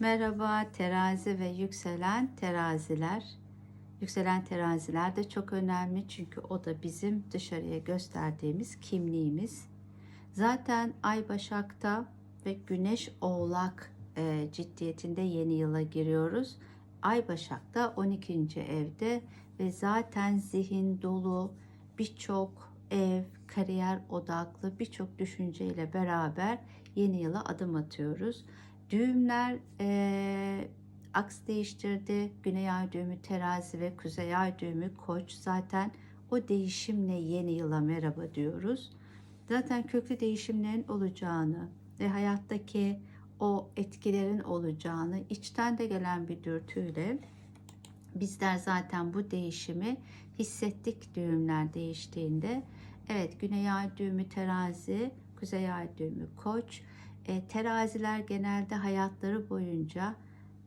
Merhaba terazi ve yükselen teraziler. Yükselen teraziler de çok önemli çünkü o da bizim dışarıya gösterdiğimiz kimliğimiz. Zaten Ay Başak'ta ve Güneş Oğlak e, ciddiyetinde yeni yıla giriyoruz. Ay Başak'ta 12. evde ve zaten zihin dolu birçok ev, kariyer odaklı birçok düşünceyle beraber yeni yıla adım atıyoruz. Düğümler e, aks değiştirdi. Güney ay düğümü terazi ve kuzey ay düğümü koç. Zaten o değişimle yeni yıla merhaba diyoruz. Zaten köklü değişimlerin olacağını ve hayattaki o etkilerin olacağını içten de gelen bir dürtüyle bizler zaten bu değişimi hissettik düğümler değiştiğinde. Evet güney ay düğümü terazi, kuzey ay düğümü koç. E, teraziler genelde hayatları boyunca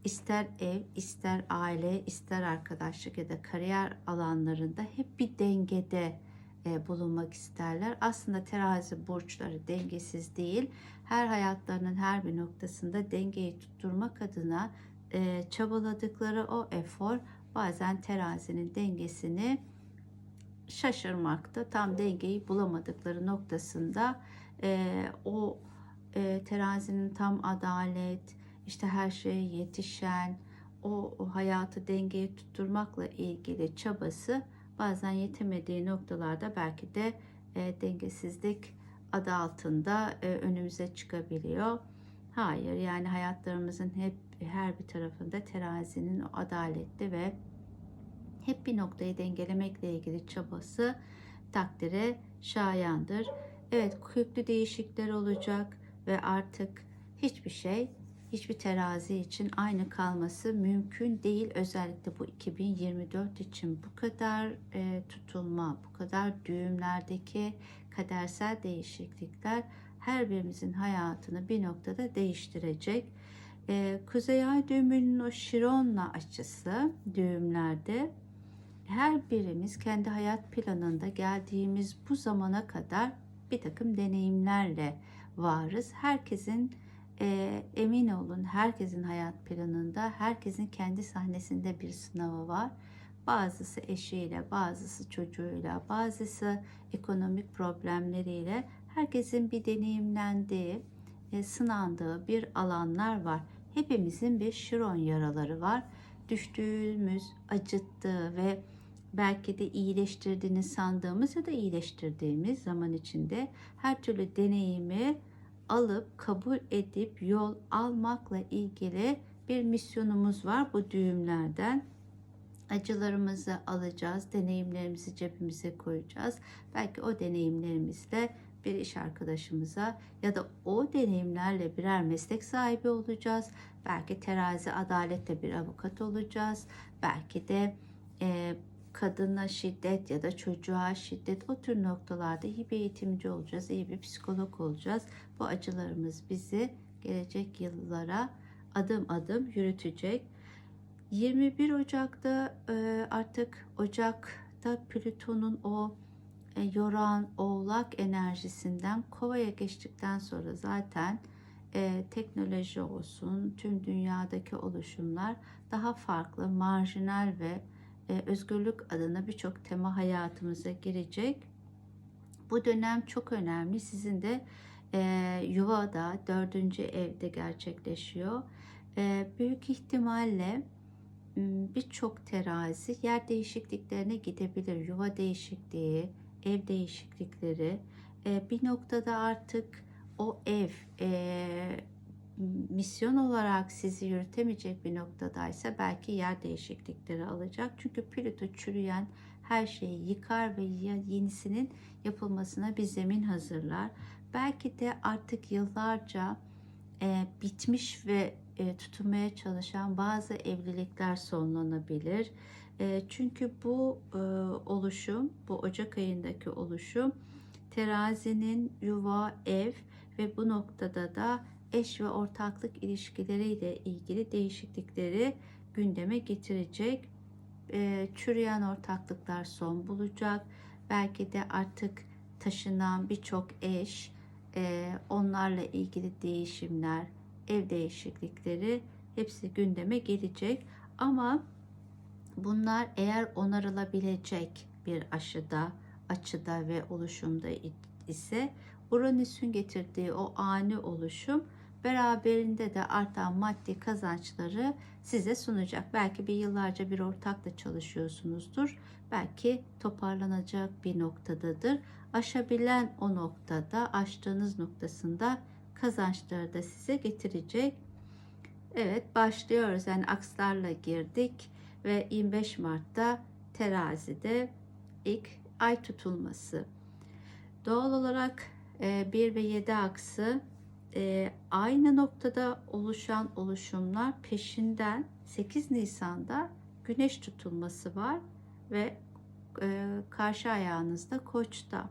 ister ev, ister aile, ister arkadaşlık ya da kariyer alanlarında hep bir dengede e, bulunmak isterler. Aslında terazi burçları dengesiz değil. Her hayatlarının her bir noktasında dengeyi tutturmak adına e, çabaladıkları o efor bazen terazinin dengesini şaşırmakta, tam dengeyi bulamadıkları noktasında e, o e, terazinin tam adalet, işte her şeye yetişen, o, o hayatı dengeye tutturmakla ilgili çabası bazen yetemediği noktalarda belki de e, dengesizlik adı altında e, önümüze çıkabiliyor. Hayır yani hayatlarımızın hep her bir tarafında terazinin o adaletli ve hep bir noktayı dengelemekle ilgili çabası takdire şayandır. Evet köklü değişiklikler olacak ve artık hiçbir şey hiçbir terazi için aynı kalması mümkün değil. Özellikle bu 2024 için bu kadar e, tutulma, bu kadar düğümlerdeki kadersel değişiklikler her birimizin hayatını bir noktada değiştirecek. E, Kuzey Ay düğümünün o Şiron'la açısı düğümlerde her birimiz kendi hayat planında geldiğimiz bu zamana kadar bir takım deneyimlerle varız. Herkesin e, emin olun herkesin hayat planında, herkesin kendi sahnesinde bir sınavı var. Bazısı eşiyle, bazısı çocuğuyla, bazısı ekonomik problemleriyle herkesin bir deneyimlendiği, e, sınandığı bir alanlar var. Hepimizin bir şiron yaraları var. Düştüğümüz, acıttığı ve belki de iyileştirdiğini sandığımız ya da iyileştirdiğimiz zaman içinde her türlü deneyimi alıp kabul edip yol almakla ilgili bir misyonumuz var bu düğümlerden. Acılarımızı alacağız, deneyimlerimizi cebimize koyacağız. Belki o deneyimlerimizle bir iş arkadaşımıza ya da o deneyimlerle birer meslek sahibi olacağız. Belki terazi adaletle bir avukat olacağız. Belki de e, kadına şiddet ya da çocuğa şiddet o tür noktalarda iyi bir eğitimci olacağız, iyi bir psikolog olacağız. Bu acılarımız bizi gelecek yıllara adım adım yürütecek. 21 Ocak'ta e, artık Ocak'ta Plüton'un o e, yoran oğlak enerjisinden kovaya geçtikten sonra zaten e, teknoloji olsun, tüm dünyadaki oluşumlar daha farklı, marjinal ve e, özgürlük adına birçok tema hayatımıza girecek. Bu dönem çok önemli. Sizin de e, yuvada dördüncü evde gerçekleşiyor. E, büyük ihtimalle birçok terazi yer değişikliklerine gidebilir. Yuva değişikliği, ev değişiklikleri. E, bir noktada artık o ev e, misyon olarak sizi yürütemeyecek bir noktadaysa belki yer değişiklikleri alacak. Çünkü Plüto çürüyen her şeyi yıkar ve yenisinin yapılmasına bir zemin hazırlar. Belki de artık yıllarca e, bitmiş ve e, tutunmaya çalışan bazı evlilikler sonlanabilir. E, çünkü bu e, oluşum, bu Ocak ayındaki oluşum terazinin yuva, ev ve bu noktada da eş ve ortaklık ilişkileriyle ilgili değişiklikleri gündeme getirecek. E, çürüyen ortaklıklar son bulacak. Belki de artık taşınan birçok eş, e, onlarla ilgili değişimler, ev değişiklikleri hepsi gündeme gelecek. Ama bunlar eğer onarılabilecek bir aşıda, açıda ve oluşumda ise Uranüs'ün getirdiği o ani oluşum beraberinde de artan maddi kazançları size sunacak. Belki bir yıllarca bir ortakla çalışıyorsunuzdur. Belki toparlanacak bir noktadadır. Aşabilen o noktada, aştığınız noktasında kazançları da size getirecek. Evet başlıyoruz. Yani akslarla girdik ve 25 Mart'ta terazide ilk ay tutulması. Doğal olarak 1 ve 7 aksı e, aynı noktada oluşan oluşumlar peşinden 8 Nisan'da güneş tutulması var ve e, karşı ayağınızda koçta.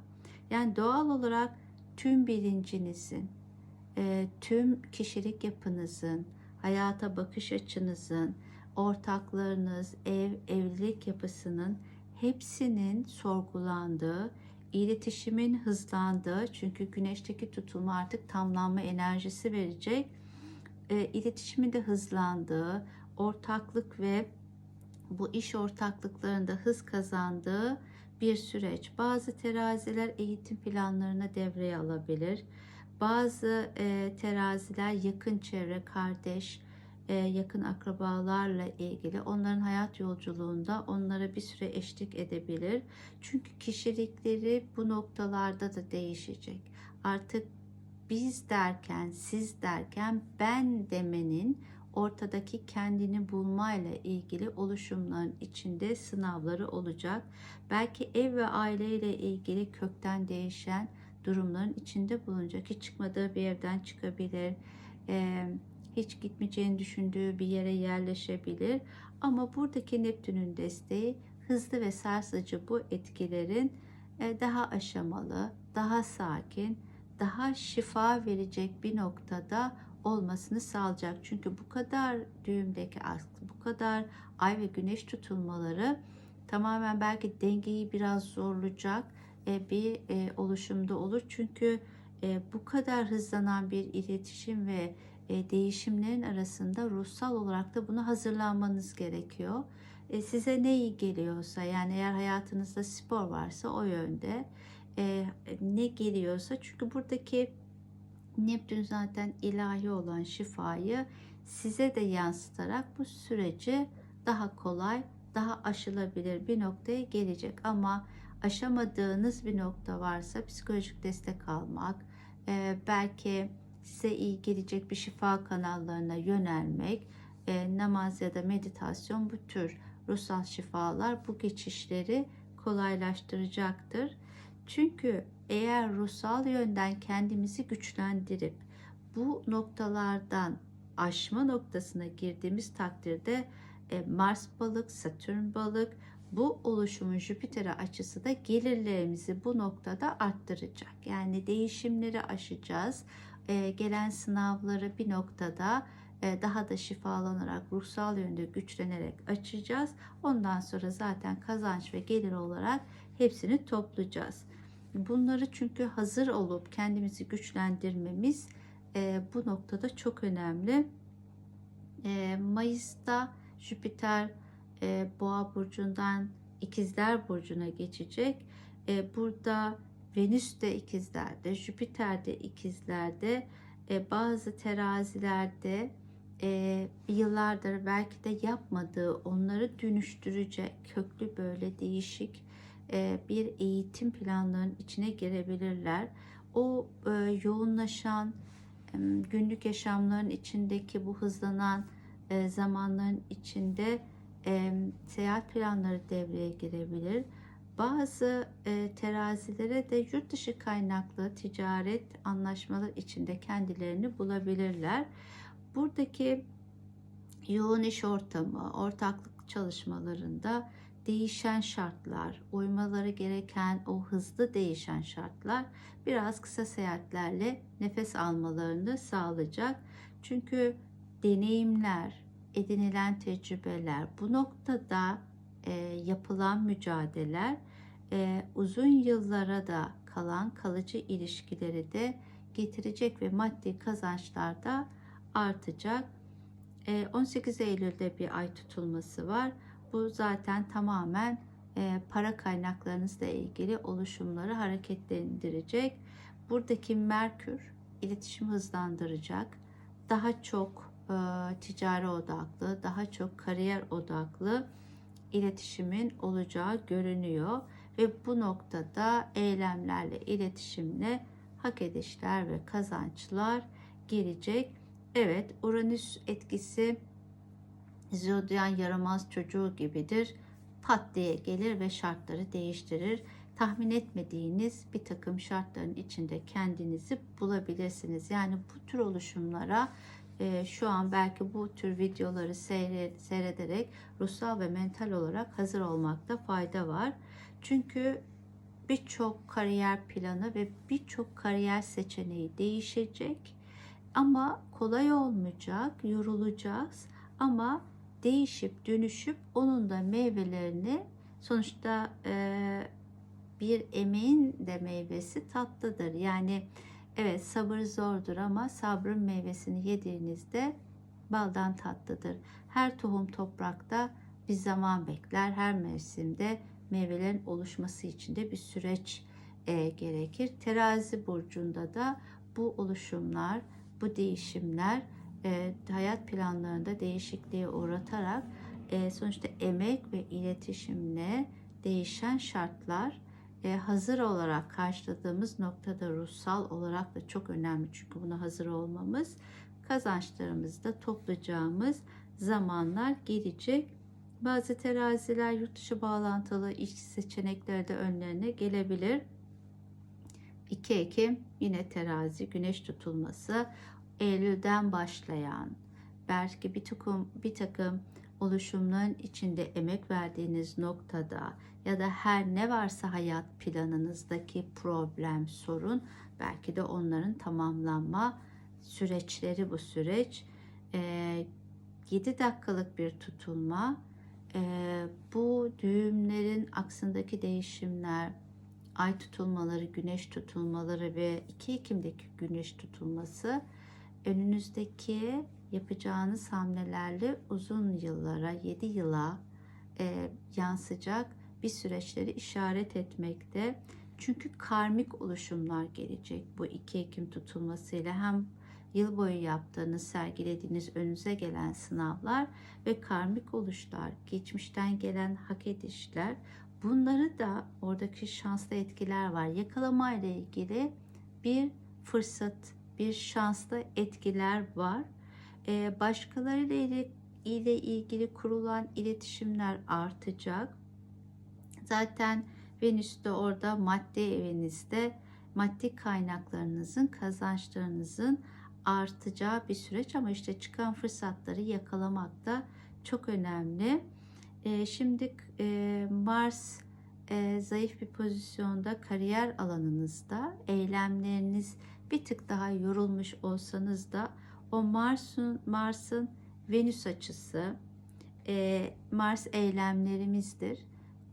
Yani doğal olarak tüm bilincinizin, e, tüm kişilik yapınızın, hayata bakış açınızın, ortaklarınız, ev, evlilik yapısının hepsinin sorgulandığı, iletişimin hızlandığı çünkü güneşteki tutulma artık tamlanma enerjisi verecek. E, iletişimin de hızlandığı, ortaklık ve bu iş ortaklıklarında hız kazandığı bir süreç. Bazı teraziler eğitim planlarına devreye alabilir. Bazı e, teraziler yakın çevre, kardeş, yakın akrabalarla ilgili onların hayat yolculuğunda onlara bir süre eşlik edebilir. Çünkü kişilikleri bu noktalarda da değişecek. Artık biz derken, siz derken ben demenin ortadaki kendini bulmayla ilgili oluşumların içinde sınavları olacak. Belki ev ve aileyle ilgili kökten değişen durumların içinde bulunacak. Hiç çıkmadığı bir evden çıkabilir. Ee, hiç gitmeyeceğini düşündüğü bir yere yerleşebilir. Ama buradaki Neptün'ün desteği hızlı ve sarsıcı bu etkilerin e, daha aşamalı, daha sakin, daha şifa verecek bir noktada olmasını sağlayacak. Çünkü bu kadar düğümdeki bu kadar ay ve güneş tutulmaları tamamen belki dengeyi biraz zorlayacak e, bir e, oluşumda olur. Çünkü bu kadar hızlanan bir iletişim ve e, değişimlerin arasında ruhsal olarak da buna hazırlanmanız gerekiyor. E, size ne iyi geliyorsa yani eğer hayatınızda spor varsa o yönde e, ne geliyorsa çünkü buradaki Neptün zaten ilahi olan şifayı size de yansıtarak bu süreci daha kolay, daha aşılabilir bir noktaya gelecek. Ama aşamadığınız bir nokta varsa psikolojik destek almak, belki size iyi gelecek bir şifa kanallarına yönelmek, e, namaz ya da meditasyon bu tür ruhsal şifalar bu geçişleri kolaylaştıracaktır. Çünkü eğer ruhsal yönden kendimizi güçlendirip bu noktalardan aşma noktasına girdiğimiz takdirde e, Mars balık, Satürn balık bu oluşumun Jüpiter'e açısı da gelirlerimizi bu noktada arttıracak. Yani değişimleri aşacağız e, gelen sınavları bir noktada e, daha da şifalanarak, ruhsal yönde güçlenerek açacağız. Ondan sonra zaten kazanç ve gelir olarak hepsini toplayacağız. Bunları çünkü hazır olup kendimizi güçlendirmemiz e, bu noktada çok önemli. E, Mayıs'ta Jüpiter e, Boğa burcundan İkizler burcuna geçecek. E, burada Venüs de ikizlerde, Jüpiter de ikizlerde, e, bazı terazilerde e, yıllardır belki de yapmadığı, onları dönüştürecek köklü böyle değişik e, bir eğitim planlarının içine girebilirler. O e, yoğunlaşan e, günlük yaşamların içindeki bu hızlanan e, zamanların içinde e, seyahat planları devreye girebilir bazı e, terazilere de yurt dışı kaynaklı ticaret anlaşmaları içinde kendilerini bulabilirler. Buradaki yoğun iş ortamı, ortaklık çalışmalarında değişen şartlar, uymaları gereken o hızlı değişen şartlar biraz kısa seyahatlerle nefes almalarını sağlayacak. Çünkü deneyimler, edinilen tecrübeler bu noktada e, yapılan mücadeleler e, uzun yıllara da kalan kalıcı ilişkileri de getirecek ve maddi kazançlar da artacak. E, 18 Eylül'de bir ay tutulması var. Bu zaten tamamen e, para kaynaklarınızla ilgili oluşumları hareketlendirecek. Buradaki Merkür iletişimi hızlandıracak. Daha çok e, ticari odaklı, daha çok kariyer odaklı iletişimin olacağı görünüyor ve bu noktada eylemlerle, iletişimle hak edişler ve kazançlar gelecek. Evet, Uranüs etkisi zodyan yaramaz çocuğu gibidir. Pat diye gelir ve şartları değiştirir. Tahmin etmediğiniz bir takım şartların içinde kendinizi bulabilirsiniz. Yani bu tür oluşumlara e, şu an belki bu tür videoları seyre- seyrederek ruhsal ve mental olarak hazır olmakta fayda var. Çünkü birçok kariyer planı ve birçok kariyer seçeneği değişecek. Ama kolay olmayacak, yorulacağız ama değişip dönüşüp onun da meyvelerini sonuçta e, bir emeğin de meyvesi tatlıdır. Yani evet sabır zordur ama sabrın meyvesini yediğinizde baldan tatlıdır. Her tohum toprakta bir zaman bekler. Her mevsimde meyvelerin oluşması için de bir süreç e, gerekir. Terazi burcunda da bu oluşumlar, bu değişimler e, hayat planlarında değişikliğe uğratarak e, sonuçta emek ve iletişimle değişen şartlar hazır olarak karşıladığımız noktada ruhsal olarak da çok önemli çünkü buna hazır olmamız kazançlarımızı da toplayacağımız zamanlar gelecek. Bazı teraziler yurt dışı bağlantılı iş seçenekleri de önlerine gelebilir. 2 Ekim yine terazi güneş tutulması Eylül'den başlayan belki bir takım bir takım oluşumların içinde emek verdiğiniz noktada ya da her ne varsa hayat planınızdaki problem, sorun belki de onların tamamlanma süreçleri bu süreç. Ee, 7 dakikalık bir tutulma. Ee, bu düğümlerin aksındaki değişimler, ay tutulmaları, güneş tutulmaları ve 2 Ekim'deki güneş tutulması önünüzdeki yapacağınız hamlelerle uzun yıllara, 7 yıla e, yansıyacak bir süreçleri işaret etmekte. Çünkü karmik oluşumlar gelecek bu 2 Ekim tutulmasıyla hem yıl boyu yaptığınız, sergilediğiniz önünüze gelen sınavlar ve karmik oluşlar, geçmişten gelen hak edişler bunları da oradaki şanslı etkiler var. Yakalamayla ilgili bir fırsat, bir şanslı etkiler var. Ee, başkalarıyla ile, ile ilgili kurulan iletişimler artacak. Zaten Venüs de orada maddi evinizde maddi kaynaklarınızın, kazançlarınızın artacağı bir süreç ama işte çıkan fırsatları yakalamak da çok önemli. E, şimdi e, Mars e, zayıf bir pozisyonda kariyer alanınızda eylemleriniz bir tık daha yorulmuş olsanız da o Mars'ın Mars'ın Venüs açısı e, Mars eylemlerimizdir.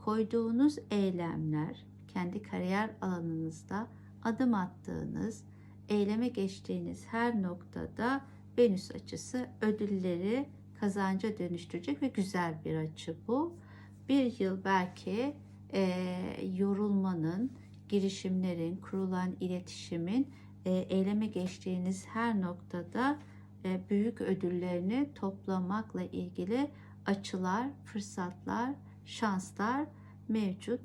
Koyduğunuz eylemler kendi kariyer alanınızda adım attığınız, eyleme geçtiğiniz her noktada Venüs açısı ödülleri kazanca dönüştürecek ve güzel bir açı bu. Bir yıl belki e, yorulmanın, girişimlerin, kurulan iletişimin e, eyleme geçtiğiniz her noktada e, büyük ödüllerini toplamakla ilgili açılar, fırsatlar, şanslar mevcut.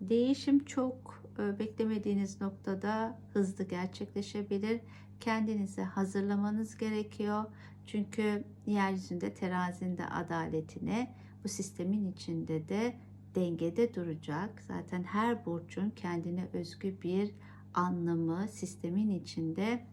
Değişim çok e, beklemediğiniz noktada hızlı gerçekleşebilir. Kendinizi hazırlamanız gerekiyor. Çünkü yeryüzünde terazinde adaletine bu sistemin içinde de dengede duracak. Zaten her burcun kendine özgü bir anlamı sistemin içinde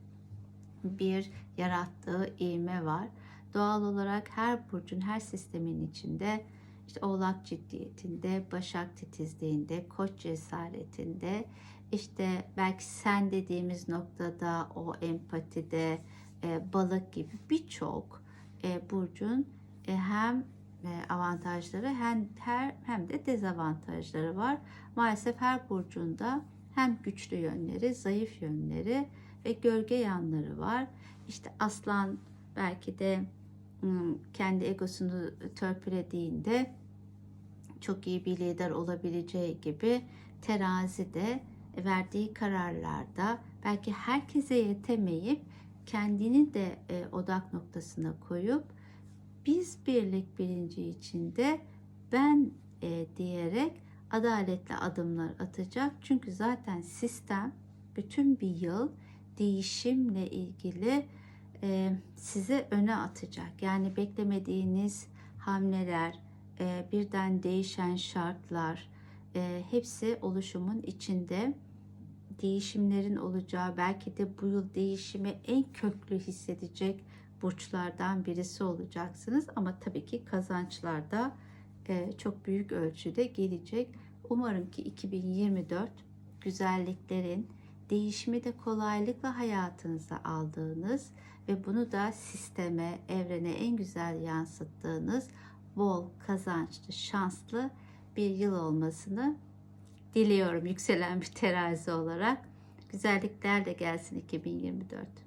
bir yarattığı ivme var. Doğal olarak her burcun, her sistemin içinde işte oğlak ciddiyetinde, başak titizliğinde, koç cesaretinde, işte belki sen dediğimiz noktada o empatide, e, balık gibi birçok e, burcun e, hem e, avantajları hem her hem de dezavantajları var. Maalesef her burcunda hem güçlü yönleri, zayıf yönleri ve gölge yanları var. İşte aslan belki de kendi egosunu törpülediğinde çok iyi bir lider olabileceği gibi terazi de verdiği kararlarda belki herkese yetemeyip kendini de e, odak noktasına koyup biz birlik bilinci içinde ben e, diyerek adaletli adımlar atacak. Çünkü zaten sistem bütün bir yıl değişimle ilgili e, size öne atacak. Yani beklemediğiniz hamleler, e, birden değişen şartlar, e, hepsi oluşumun içinde değişimlerin olacağı, belki de bu yıl değişimi en köklü hissedecek burçlardan birisi olacaksınız. Ama tabii ki kazançlar da e, çok büyük ölçüde gelecek. Umarım ki 2024 güzelliklerin değişimi de kolaylıkla hayatınıza aldığınız ve bunu da sisteme, evrene en güzel yansıttığınız bol, kazançlı, şanslı bir yıl olmasını diliyorum yükselen bir terazi olarak. Güzellikler de gelsin 2024.